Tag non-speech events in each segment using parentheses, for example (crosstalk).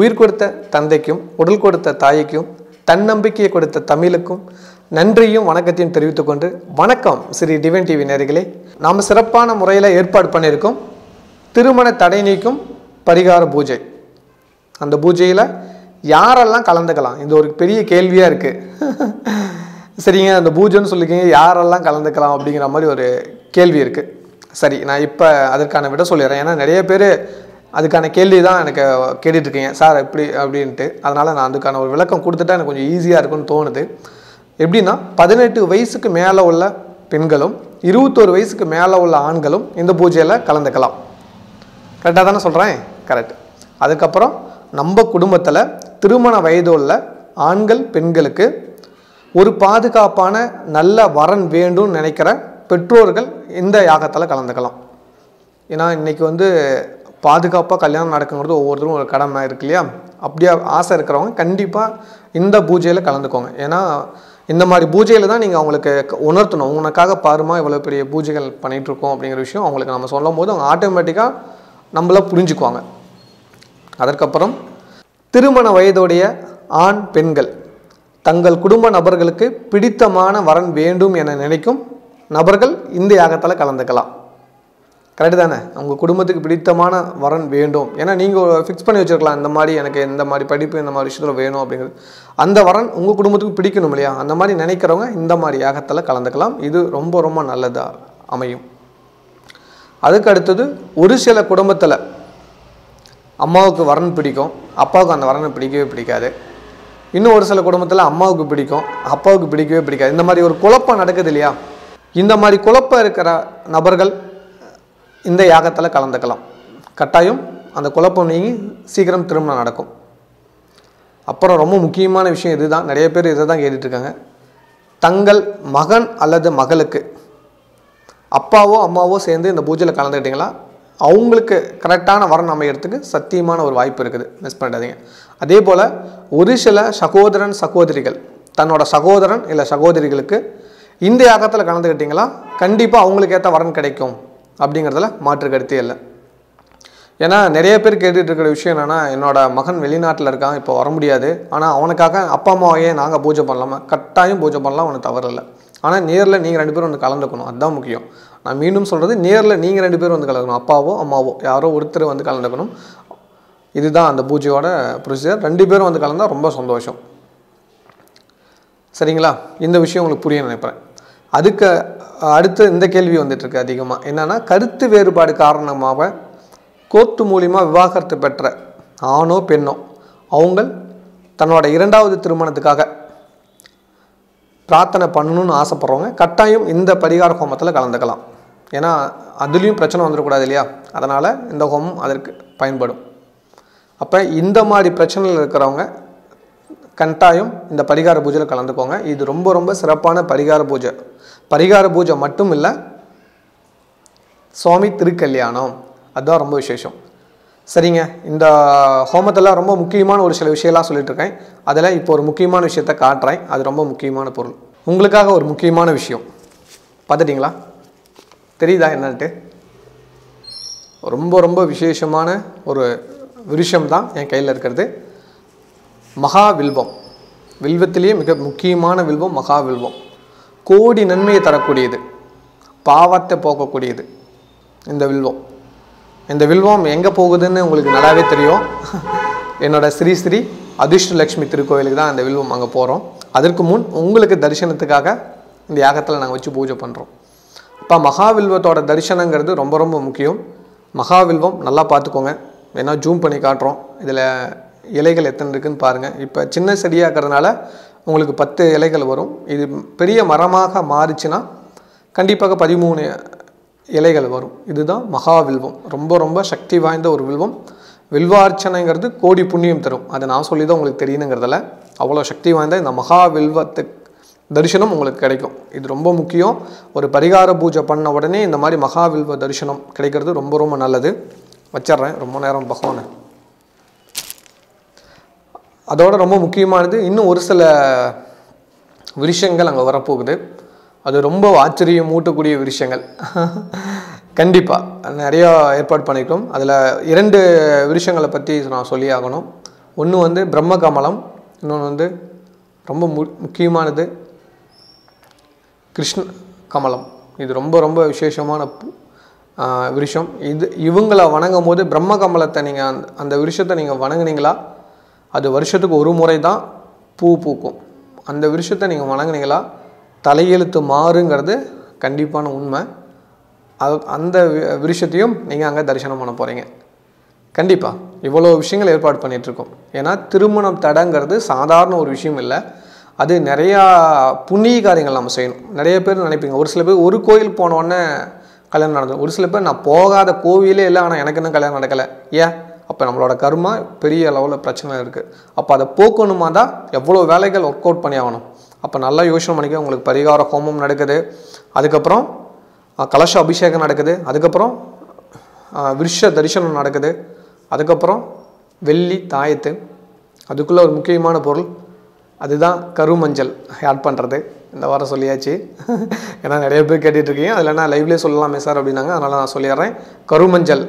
உயிர் கொடுத்த தந்தைக்கும் உடல் கொடுத்த தாய்க்கும் தன்னம்பிக்கையை கொடுத்த தமிழுக்கும் நன்றியும் வணக்கத்தையும் தெரிவித்துக்கொண்டு வணக்கம் ஸ்ரீ டிவன் டிவி நேர்களே நாம் சிறப்பான முறையில் ஏற்பாடு பண்ணியிருக்கோம். திருமண தடை நீக்கும் பரிகார பூஜை. அந்த பூஜையில் யாரெல்லாம் கலந்துக்கலாம்? இது ஒரு பெரிய கேள்வியாக இருக்குது சரிங்க அந்த பூஜைன்னு சொல்லிக்கிங்க யாரெல்லாம் கலந்துக்கலாம் அப்படிங்கிற மாதிரி ஒரு கேள்வி இருக்குது சரி நான் இப்போ அதற்கான விட சொல்லிடுறேன். ஏன்னா நிறைய பேர் அதுக்கான கேள்வி தான் எனக்கு கேட்டுட்ருக்கீங்க. சார் எப்படி அப்படின்ட்டு. அதனால் நான் அதுக்கான ஒரு விளக்கம் கொடுத்துட்டா எனக்கு கொஞ்சம் ஈஸியாக இருக்கும்னு தோணுது. எப்படின்னா பதினெட்டு வயசுக்கு மேலே உள்ள பெண்களும் இருபத்தோரு வயசுக்கு மேலே உள்ள ஆண்களும் இந்த பூஜையில் கலந்துக்கலாம். கரெக்டாக தானே சொல்கிறேன் கரெக்ட் அதுக்கப்புறம் நம்ம குடும்பத்தில் திருமண வயது உள்ள ஆண்கள் பெண்களுக்கு ஒரு பாதுகாப்பான நல்ல வரன் வேண்டும்னு நினைக்கிற பெற்றோர்கள் இந்த யாகத்தில் கலந்துக்கலாம். ஏன்னா இன்றைக்கி வந்து பாதுகாப்பாக கல்யாணம் நடக்குங்கிறது ஒவ்வொருத்தரும் ஒரு கடமை இருக்கு இல்லையா? அப்படியே ஆசை இருக்கிறவங்க கண்டிப்பாக இந்த பூஜையில் கலந்துக்கோங்க. ஏன்னா இந்த மாதிரி பூஜையில் தான் நீங்கள் அவங்களுக்கு க- உணர்த்தணும். உனக்காக பாருமா இவ்வளோ பெரிய பூஜைகள் பண்ணிகிட்ருக்கோம் அப்படிங்கிற விஷயம் அவங்களுக்கு நம்ம சொல்லும் போது அவங்க ஆட்டோமேட்டிக்காக நம்மள புரிஞ்சுக்குவாங்க. அதற்கப்புறம் திருமண வயதுடைய ஆண் பெண்கள். தங்கள் குடும்ப நபர்களுக்கு பிடித்தமான வரன் வேண்டும் என நினைக்கும் நபர்கள் இந்த யாகத்தில் கலந்துக்கலாம். கரெக்டு தானே? உங்கள் குடும்பத்துக்கு பிடித்தமான வரன் வேண்டும். ஏன்னா நீங்கள் ஃபிக்ஸ் பண்ணி வச்சிருக்கலாம். இந்த மாதிரி எனக்கு இந்த மாதிரி படிப்பு இந்த மாதிரி விஷயத்தில் வேணும் அப்படிங்கிறது. அந்த வரன் உங்கள் குடும்பத்துக்கு பிடிக்கணும் இல்லையா? அந்த மாதிரி நினைக்கிறவங்க இந்த மாதிரி யாகத்தில் கலந்துக்கலாம். இது ரொம்ப ரொம்ப நல்லதாக அமையும். அதுக்கு அடுத்தது ஒரு சில குடும்பத்தில் அம்மாவுக்கு வரன் பிடிக்கும். அப்பாவுக்கு அந்த வரனை பிடிக்கவே பிடிக்காது. இன்னும் ஒரு சில குடும்பத்தில் அம்மாவுக்கு பிடிக்கும். அப்பாவுக்கு பிடிக்கவே பிடிக்காது. இந்த மாதிரி ஒரு குழப்பம் நடக்குது இல்லையா? இந்த மாதிரி குழப்பம் இருக்கிற நபர்கள் இந்த யாகத்தில் கலந்துக்கலாம். கட்டாயம் அந்த குழப்பம் நீங்கி சீக்கிரம் திருமணம் நடக்கும். அப்புறம் ரொம்ப முக்கியமான விஷயம் இதுதான். நிறைய பேர் இதை தான் கேட்டுட்ருக்காங்க தங்கள் மகன் அல்லது மகளுக்கு அப்பாவோ அம்மாவோ சேர்ந்து இந்த பூஜையில் கலந்துக்கிட்டிங்களா? அவங்களுக்கு கரெக்டான வரன் அமையறதுக்கு சத்தியமான ஒரு வாய்ப்பு இருக்குது. மிஸ் பண்ணிடாதீங்க. அதே போல் ஒரு சில சகோதரன் சகோதரிகள் தன்னோட சகோதரன் இல்லை சகோதரிகளுக்கு இந்த யாகத்தில் கலந்துக்கிட்டிங்களா கண்டிப்பாக அவங்களுக்கு ஏற்ற வரன் கிடைக்கும். அப்படிங்கிறதுல மாற்று கருத்தே இல்லை. ஏன்னா நிறைய பேர் கேட்டுட்டு இருக்கிற விஷயம் என்னென்னா என்னோடய மகன் வெளிநாட்டில் இருக்கான் இப்போ வர முடியாது. ஆனால் அவனுக்காக அப்பா அம்மாவையே நாங்கள் பூஜை பண்ணலாமா கட்டாயம் பூஜை பண்ணலாம் அவனுக்கு தவறில்லை ஆனால் நேரில் நீங்கள் ரெண்டு பேரும் வந்து கலந்துக்கணும். அதுதான் முக்கியம். நான் மீண்டும் சொல்கிறது நேரில் நீங்கள் ரெண்டு பேரும் வந்து கலந்துக்கணும். அப்பாவோ அம்மாவோ யாரோ ஒருத்தர் வந்து கலந்துக்கணும். இதுதான் அந்த பூஜையோட ப்ரொசீஜர் ரெண்டு பேரும் வந்து கலந்தால் ரொம்ப சந்தோஷம். சரிங்களா? இந்த விஷயம் உங்களுக்கு புரிய நினைப்பேன். அதுக்கு அடுத்து இந்த கேள்வி வந்துட்டுருக்கு அதிகமாக என்னென்னா கருத்து வேறுபாடு காரணமாக கோர்ட்டு மூலிமா விவாகரத்து பெற்ற ஆணோ பெண்ணோ அவங்க தன்னோட இரண்டாவது திருமணத்துக்காக பிரார்த்தனை பண்ணணும்னு ஆசைப்பட்றவங்க கட்டாயம் இந்த பரிகார ஹோமத்தில் கலந்துக்கலாம். ஏன்னா அதுலேயும் பிரச்சனை வந்துடக்கூடாது இல்லையா? அதனால் இந்த ஹோமம் அதற்கு பயன்படும். அப்போ இந்த மாதிரி பிரச்சனையில் இருக்கிறவங்க கட்டாயம் இந்த பரிகார பூஜையில் கலந்துக்கோங்க. இது ரொம்ப ரொம்ப சிறப்பான பரிகார பூஜை. பரிகார பூஜை மட்டும் இல்லை சுவாமி திருக்கல்யாணம். அதுதான் ரொம்ப விசேஷம். சரிங்க. இந்த ஹோமத்தில் ரொம்ப முக்கியமான ஒரு சில விஷயம்லாம் சொல்லிட்டுருக்கேன் அதில் இப்போ ஒரு முக்கியமான விஷயத்த காட்டுறேன். அது ரொம்ப முக்கியமான பொருள். உங்களுக்காக ஒரு முக்கியமான விஷயம். பார்த்துட்டிங்களா? தெரியுதா என்னன்ட்டு? ரொம்ப ரொம்ப விசேஷமான ஒரு விருஷம் தான் என் கையில் இருக்கிறது. மகா வில்வம் வில்வத்திலேயே மிக முக்கியமான வில்வம் மகா வில்வம் கோடி நன்மையை தரக்கூடியது. பாவத்தை போக்கக்கூடியது இந்த வில்வம். இந்த வில்வம் எங்கே போகுதுன்னு உங்களுக்கு நல்லாவே தெரியும். என்னோட ஸ்ரீ ஸ்ரீ அதிர்ஷ்டலக்ஷ்மி திருக்கோயிலுக்கு தான் அந்த வில்வம் அங்கே போகிறோம் அதற்கு முன் உங்களுக்கு தரிசனத்துக்காக இந்த யாகத்தில் நாங்கள் வச்சு பூஜை பண்ணுறோம் இப்போ மகாவில்வத்தோட தரிசனங்கிறது ரொம்ப ரொம்ப முக்கியம். மகாவில்வம் நல்லா பார்த்துக்கோங்க. வேணால் ஜூம் பண்ணி காட்டுறோம். இதில் இலைகள் எத்தனை இருக்குதுன்னு பாருங்கள் இப்போ சின்ன செடியாக இருக்கிறதுனால உங்களுக்கு பத்து இலைகள் வரும். இது பெரிய மரமாக மாறிச்சுன்னா கண்டிப்பாக பதிமூணு இலைகள் வரும். இதுதான் மகா வில்வம். ரொம்ப ரொம்ப சக்தி வாய்ந்த ஒரு வில்வம். வில்வார்ச்சனைங்கிறது கோடி புண்ணியம் தரும். அதை நான் சொல்லி தான் உங்களுக்கு தெரியணுங்கிறதுல. அவ்வளோ சக்தி வாய்ந்த இந்த மகா வில்வத்து தரிசனம் உங்களுக்கு கிடைக்கும். இது ரொம்ப முக்கியம். ஒரு பரிகார பூஜை பண்ண உடனே இந்த மாதிரி மகாவில்வ தரிசனம் கிடைக்கிறது ரொம்ப ரொம்ப நல்லது. வச்சிடுறேன். ரொம்ப நேரம் பகவானை. அதோட ரொம்ப முக்கியமானது இன்னும் ஒரு சில விஷயங்கள் அங்கே வரப்போகுது. அது ரொம்ப ஆச்சரியம் ஊட்டக்கூடிய விஷயங்கள் (laughs) கண்டிப்பாக நிறையா ஏற்பாடு பண்ணியிருக்கோம் அதில் இரண்டு விஷயங்களை பற்றி நான் சொல்லி ஆகணும். ஒன்று வந்து பிரம்ம கமலம் இன்னொன்று வந்து ரொம்ப மு முக்கியமானது கிருஷ்ண கமலம். இது ரொம்ப ரொம்ப விசேஷமான பூ விருஷம். இது இவங்களை வணங்கும் போது பிரம்ம கமலத்தை நீங்கள் அந்த அந்த விருஷத்தை நீங்கள் வணங்குனீங்களா? அது வருஷத்துக்கு ஒரு முறை தான் பூ பூக்கும். அந்த விருஷத்தை நீங்கள் வணங்குனீங்களா? தலையெழுத்து மாறுங்கிறது கண்டிப்பான உண்மை. அது அந்த வி- விருஷத்தையும் நீங்கள் அங்கே தரிசனம் பண்ண போகிறீங்க கண்டிப்பாக இவ்வளோ விஷயங்கள் ஏற்பாடு பண்ணிகிட்ருக்கோம் ஏன்னா திருமணம் தடங்கிறது சாதாரண ஒரு விஷயம் இல்லை. அது நிறையா புண்ணிய காரியங்கள் நம்ம செய்யணும். நிறைய பேர் நினைப்பீங்க ஒரு சில பேர் ஒரு கோயில் போனோடனே கல்யாணம் நடந்தது. ஒரு சில பேர் நான் போகாத கோவிலே இல்லை ஆனால் எனக்கு இன்னும் கல்யாணம் நடக்கலை. ஏன்? அப்போ நம்மளோட கர்மா பெரிய லெவலில் பிரச்சனை இருக்குது அப்போ அதை போக்கணுமா தான் எவ்வளோ வேலைகள் ஒர்க் அவுட் பண்ணி ஆகணும். அப்போ நல்லா யோசனை பண்ணிக்க உங்களுக்கு பரிகார ஹோமம் நடக்குது. அதுக்கப்புறம் கலச அபிஷேகம் நடக்குது. அதுக்கப்புறம் விருஷ தரிசனம் நடக்குது. அதுக்கப்புறம் வெள்ளி தாயத்து. அதுக்குள்ளே ஒரு முக்கியமான பொருள். அதுதான் கருமஞ்சள் ஆட் பண்ணுறது இந்த வாரம் சொல்லியாச்சு. ஏன்னா நிறைய பேர் கேட்டுட்ருக்கீங்க அதில் நான் லைவ்லேயே சொல்லலாமே சார் அப்படின்னாங்க. அதனால் நான் சொல்லிடுறேன். கருமஞ்சள்.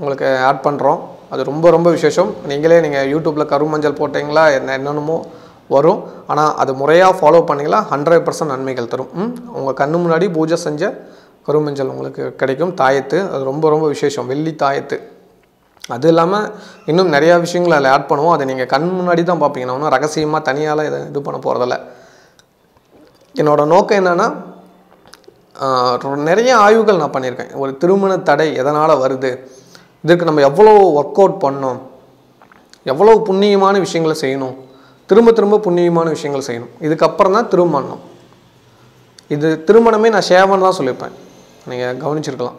உங்களுக்கு ஆட் பண்ணுறோம் அது ரொம்ப ரொம்ப விசேஷம். நீங்களே நீங்கள் யூடியூப்பில் கருமஞ்சள் போட்டிங்களா என்ன என்னென்னமோ வரும். ஆனால் அது முறையாக ஃபாலோ பண்ணிங்களா ஹண்ட்ரட் பர்சன்ட் நன்மைகள் தரும். உங்கள் கண்ணு முன்னாடி பூஜை செஞ்ச கருமஞ்சள் உங்களுக்கு கிடைக்கும். தாயத்து அது ரொம்ப ரொம்ப விசேஷம். வெள்ளி தாயத்து. அது இல்லாமல் இன்னும் நிறையா விஷயங்கள் அதில் ஆட் பண்ணுவோம். அதை நீங்கள் கண் முன்னாடி தான் பார்ப்பீங்க. நான் ஒன்றும் ரகசியமாக தனியால் இதை இது பண்ண போகிறதில்ல என்னோடய நோக்கம் என்னென்னா நிறைய ஆய்வுகள் நான் பண்ணியிருக்கேன். ஒரு திருமண தடை எதனால் வருது? இதுக்கு நம்ம எவ்வளோ ஒர்க் அவுட் பண்ணோம்? எவ்வளோ புண்ணியமான விஷயங்களை செய்யணும்? திரும்ப திரும்ப புண்ணியமான விஷயங்கள் செய்யணும். இதுக்கப்புறம் தான் திருமணம். இது திருமணமே நான் சேவன் தான் சொல்லியிருப்பேன். நீங்கள் கவனிச்சிருக்கலாம்.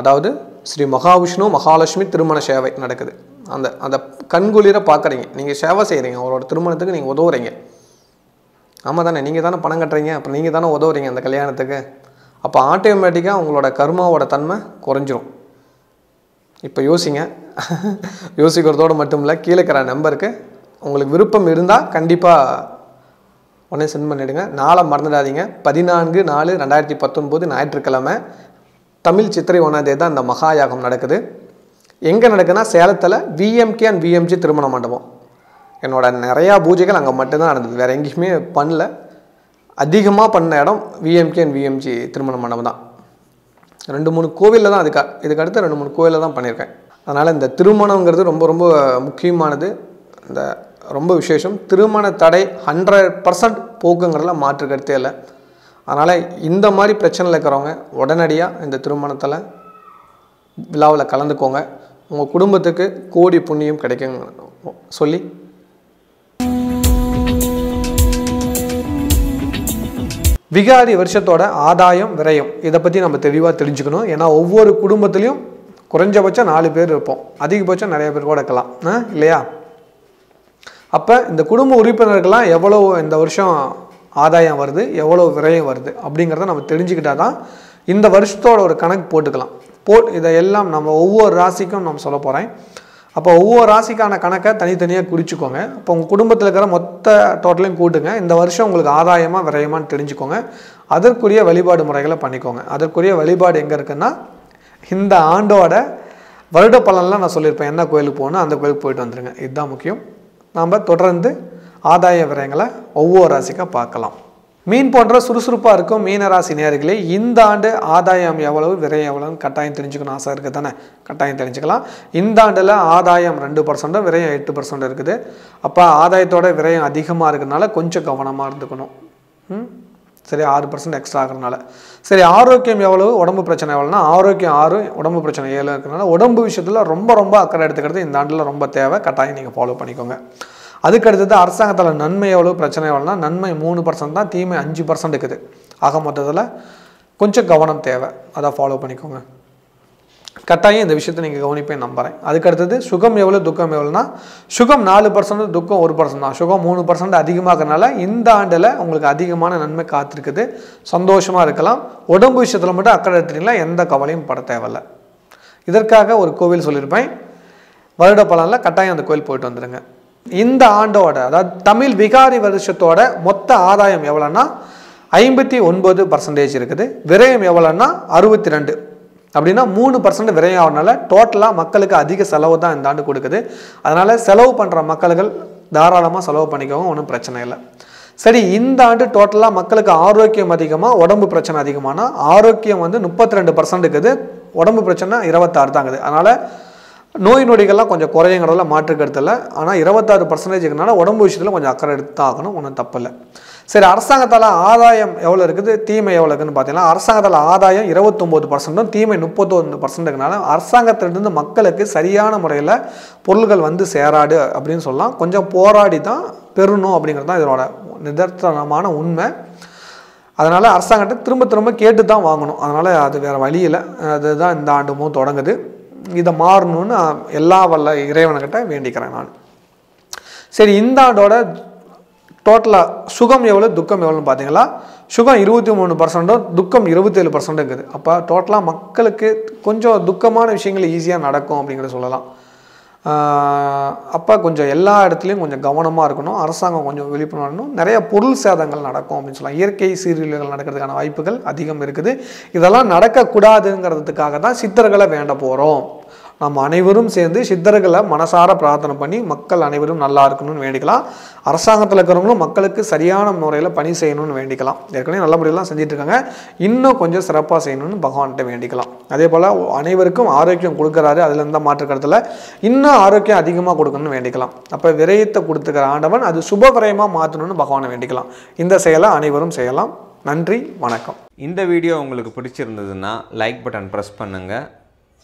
அதாவது ஸ்ரீ மகாவிஷ்ணு மகாலட்சுமி திருமண சேவை நடக்குது. அந்த அந்த கண்குளிர பார்க்குறீங்க நீங்கள் சேவை செய்கிறீங்க அவரோட திருமணத்துக்கு நீங்கள் உதவுறீங்க. ஆமாம் தானே. நீங்கள் தானே பணம் கட்டுறீங்க. அப்போ நீங்கள் தானே உதவுறீங்க அந்த கல்யாணத்துக்கு. அப்போ ஆட்டோமேட்டிக்காக உங்களோட கர்மாவோட தன்மை குறைஞ்சிரும். இப்போ யோசிங்க. யோசிக்கிறதோடு மட்டும் இல்லை கீழே இருக்கிற நம்பருக்கு உங்களுக்கு விருப்பம் இருந்தால் கண்டிப்பாக உடனே சென்ட் பண்ணிவிடுங்க நாளை மறந்துடாதீங்க. பதினான்கு நாலு ரெண்டாயிரத்தி பத்தொன்பது ஞாயிற்றுக்கிழமை தமிழ் சித்திரை ஒன்றாந்தே தான் இந்த மகாயாகம் நடக்குது. எங்கே நடக்குதுன்னா சேலத்தில் விஎம்கே அண்ட் விஎம்ஜி திருமண மண்டபம். என்னோட நிறையா பூஜைகள் அங்கே மட்டும்தான் நடந்தது. வேறு எங்கேயுமே பண்ணல. அதிகமாக பண்ண இடம் விஎம்கே அண்ட் விஎம்ஜி திருமண மண்டபம் தான். ரெண்டு மூணு கோவிலில் தான் அதுக்கு இதுக்கு அடுத்து ரெண்டு மூணு கோவிலில் தான் பண்ணியிருக்கேன். அதனால் இந்த திருமணங்கிறது ரொம்ப ரொம்ப முக்கியமானது. இந்த ரொம்ப விசேஷம். திருமண தடை ஹண்ட்ரட் பர்சன்ட் போக்குங்கிறதுல மாற்று கருத்தே இல்லை. அதனால் இந்த மாதிரி பிரச்சனையில் இருக்கிறவங்க உடனடியாக இந்த திருமணத்தில் விழாவில் கலந்துக்கோங்க. உங்கள் குடும்பத்துக்கு கோடி புண்ணியம் கிடைக்குங்க சொல்லி விகாரி வருஷத்தோட ஆதாயம் விரயம். இதை பற்றி நம்ம தெளிவாக தெரிஞ்சுக்கணும். ஏன்னா ஒவ்வொரு குடும்பத்துலேயும் குறைஞ்சபட்சம் நாலு பேர் இருப்போம். அதிகபட்சம் நிறைய பேர் கூட இருக்கலாம். இல்லையா? அப்போ இந்த குடும்ப உறுப்பினர்கள்லாம் எவ்வளோ இந்த வருஷம் ஆதாயம் வருது எவ்வளோ விரயம் வருது அப்படிங்கிறத நம்ம தெரிஞ்சுக்கிட்டால் தான் இந்த வருஷத்தோட ஒரு கணக்கு போட்டுக்கலாம். போட் இதை எல்லாம் நம்ம ஒவ்வொரு ராசிக்கும் நம்ம சொல்ல போகிறேன் அப்போ ஒவ்வொரு ராசிக்கான கணக்கை தனித்தனியாக குறிச்சிக்கோங்க. அப்போ உங்கள் குடும்பத்தில் இருக்கிற மொத்த டோட்டலையும் கூட்டுங்க. இந்த வருஷம் உங்களுக்கு ஆதாயமாக விரயமானு தெரிஞ்சுக்கோங்க. அதற்குரிய வழிபாடு முறைகளை பண்ணிக்கோங்க. அதற்குரிய வழிபாடு எங்கே இருக்குன்னா இந்த ஆண்டோட வருட பலன்லாம் நான் சொல்லியிருப்பேன். என்ன கோயிலுக்கு போகணும் அந்த கோயிலுக்கு போயிட்டு வந்துடுங்க இதுதான் முக்கியம். நாம் தொடர்ந்து ஆதாய விரயங்களை ஒவ்வொரு ராசிக்காக பார்க்கலாம். மீன் போன்ற சுறுசுறுப்பாக இருக்கும் மீனராசி நேர்களே இந்த ஆண்டு ஆதாயம் எவ்வளவு? விரயம் எவ்வளவுன்னு கட்டாயம் தெரிஞ்சுக்கணும் ஆசை இருக்குது தானே? கட்டாயம் தெரிஞ்சுக்கலாம். இந்த ஆண்டில் ஆதாயம் ரெண்டு பர்சன்ட்டும் விரயம் எட்டு பர்சன்ட் இருக்குது. அப்போ ஆதாயத்தோட விரயம் அதிகமாக இருக்கிறதுனால கொஞ்சம் கவனமாக இருந்துக்கணும். ம்? சரி ஆறு பர்சன்ட் எக்ஸ்ட்ரா ஆகுறதுனால. சரி ஆரோக்கியம் எவ்வளவு? உடம்பு பிரச்சனை எவ்வளோனா ஆரோக்கியம் ஆறு உடம்பு பிரச்சனை ஏழு இருக்கிறதுனால உடம்பு விஷயத்தில் ரொம்ப ரொம்ப அக்கறை எடுத்துக்கிறது இந்த ஆண்டில் ரொம்ப தேவை. கட்டாயம் நீங்கள் ஃபாலோ பண்ணிக்கோங்க. அதுக்கு அடுத்தது அரசாங்கத்தில் நன்மை எவ்வளோ பிரச்சனை எவ்வளோனா நன்மை மூணு பர்சன்ட் தான் தீமை அஞ்சு பர்சன்ட் இருக்குது. ஆக மொத்தத்தில் கொஞ்சம் கவனம் தேவை. அதை ஃபாலோ பண்ணிக்கோங்க. கட்டாயம் இந்த விஷயத்தை நீங்கள் கவனிப்பேன் நம்புகிறேன் அதுக்கு அடுத்தது சுகம் எவ்வளோ துக்கம் எவ்வளோனா சுகம் நாலு பர்சன்ட் துக்கம் ஒரு பர்சன்ட் தான். சுகம் மூணு பர்சன்ட் அதிகமாகறனால இந்த ஆண்டில் உங்களுக்கு அதிகமான நன்மை காத்திருக்குது. சந்தோஷமாக இருக்கலாம். உடம்பு விஷயத்தில் மட்டும் அக்கறை எடுத்துட்டீங்களா எந்த கவலையும் பட தேவையில்ல. இதற்காக ஒரு கோவில் சொல்லியிருப்பேன். வருட பலனில் கட்டாயம் அந்த கோவில் போயிட்டு வந்துடுங்க இந்த ஆண்டோட அதாவது தமிழ் விகாரி வருஷத்தோட மொத்த ஆதாயம் எவ்வளோன்னா ஐம்பத்தி ஒன்பது பர்சன்டேஜ் இருக்குது. விரயம் எவ்வளோன்னா அறுபத்தி ரெண்டு. அப்படின்னா மூணு பர்சன்ட் விரயம் ஆகிறனால டோட்டலாக மக்களுக்கு அதிக செலவு தான் இந்த ஆண்டு கொடுக்குது. அதனால் செலவு பண்ணுற மக்கள்கள் தாராளமாக செலவு பண்ணிக்கோங்க ஒன்றும் பிரச்சனை இல்லை. சரி இந்த ஆண்டு டோட்டலாக மக்களுக்கு ஆரோக்கியம் அதிகமாக உடம்பு பிரச்சனை அதிகமானால் ஆரோக்கியம் வந்து முப்பத்தி ரெண்டு பர்சன்ட் இருக்குது. உடம்பு பிரச்சனை இருபத்தாறு தாங்குது அதனால் நோய் நொடிகள்லாம் கொஞ்சம் குறையுங்கிறதுல மாற்று கருத்து ஆனால் இருபத்தாறு பர்சன்டேஜ் உடம்பு விஷயத்தில் கொஞ்சம் அக்கறை எடுத்து ஆகணும் ஒன்றும் தப்பில்லை சரி அரசாங்கத்தால் ஆதாயம் எவ்வளோ இருக்குது? தீமை எவ்வளோ இருக்குதுன்னு பார்த்தீங்கன்னா அரசாங்கத்தால் ஆதாயம் இருபத்தொம்போது பர்சன்ட்டும் தீமை முப்பத்தொன்று பர்சன்ட்டுக்குனால அரசாங்கத்திலிருந்து மக்களுக்கு சரியான முறையில் பொருள்கள் வந்து சேராடு அப்படின்னு சொல்லலாம். கொஞ்சம் போராடி தான் பெறணும் அப்படிங்கிறது தான் இதனோட நிதர்த்தனமான உண்மை. அதனால் அரசாங்கத்தை திரும்ப திரும்ப கேட்டு தான் வாங்கணும். அதனால் அது வேறு வழியில் அதுதான் இந்த ஆண்டுமும் தொடங்குது. இதை மாறணும்னு எல்லா வல்ல இறைவனுக்கிட்ட வேண்டிக்கிறேன் நான். சரி இந்த ஆண்டோட டோட்டலாக சுகம் எவ்வளோ துக்கம் எவ்வளோன்னு பார்த்தீங்களா? சுகம் இருபத்தி மூணு பர்சன்ட்டும் துக்கம் இருபத்தேழு பர்சன்ட்டும் இருக்குது அப்போ டோட்டலாக மக்களுக்கு கொஞ்சம் துக்கமான விஷயங்கள் ஈஸியாக நடக்கும் அப்படிங்கிறத சொல்லலாம். அப்போ கொஞ்சம் எல்லா இடத்துலையும் கொஞ்சம் கவனமாக இருக்கணும். அரசாங்கம் கொஞ்சம் விழிப்புணர்வு நிறைய பொருள் சேதங்கள் நடக்கும் அப்படின்னு சொல்லலாம். இயற்கை சீரியல்கள் நடக்கிறதுக்கான வாய்ப்புகள் அதிகம் இருக்குது. இதெல்லாம் நடக்கக்கூடாதுங்கிறதுக்காக தான் சித்தர்களை வேண்ட போகிறோம் நம்ம அனைவரும் சேர்ந்து சித்தர்களை மனசார பிரார்த்தனை பண்ணி மக்கள் அனைவரும் நல்லா இருக்கணும்னு வேண்டிக்கலாம். அரசாங்கத்தில் இருக்கிறவங்களும் மக்களுக்கு சரியான முறையில் பணி செய்யணும்னு வேண்டிக்கலாம். ஏற்கனவே நல்ல முறையெல்லாம் செஞ்சிட்ருக்காங்க. இன்னும் கொஞ்சம் சிறப்பாக செய்யணும்னு பகவான்கிட்ட வேண்டிக்கலாம். அதே போல் அனைவருக்கும் ஆரோக்கியம் கொடுக்குறாரு. அதில் இருந்த மாற்று இன்னும் ஆரோக்கியம் அதிகமாக கொடுக்கணும்னு வேண்டிக்கலாம். அப்போ விரயத்தை கொடுத்துக்கிற ஆண்டவன் அது சுப விரயமாக மாற்றணும்னு பகவானை வேண்டிக்கலாம். இந்த செயலை அனைவரும் செய்யலாம். நன்றி வணக்கம். இந்த வீடியோ உங்களுக்கு பிடிச்சிருந்ததுன்னா லைக் பட்டன் ப்ரெஸ் பண்ணுங்கள்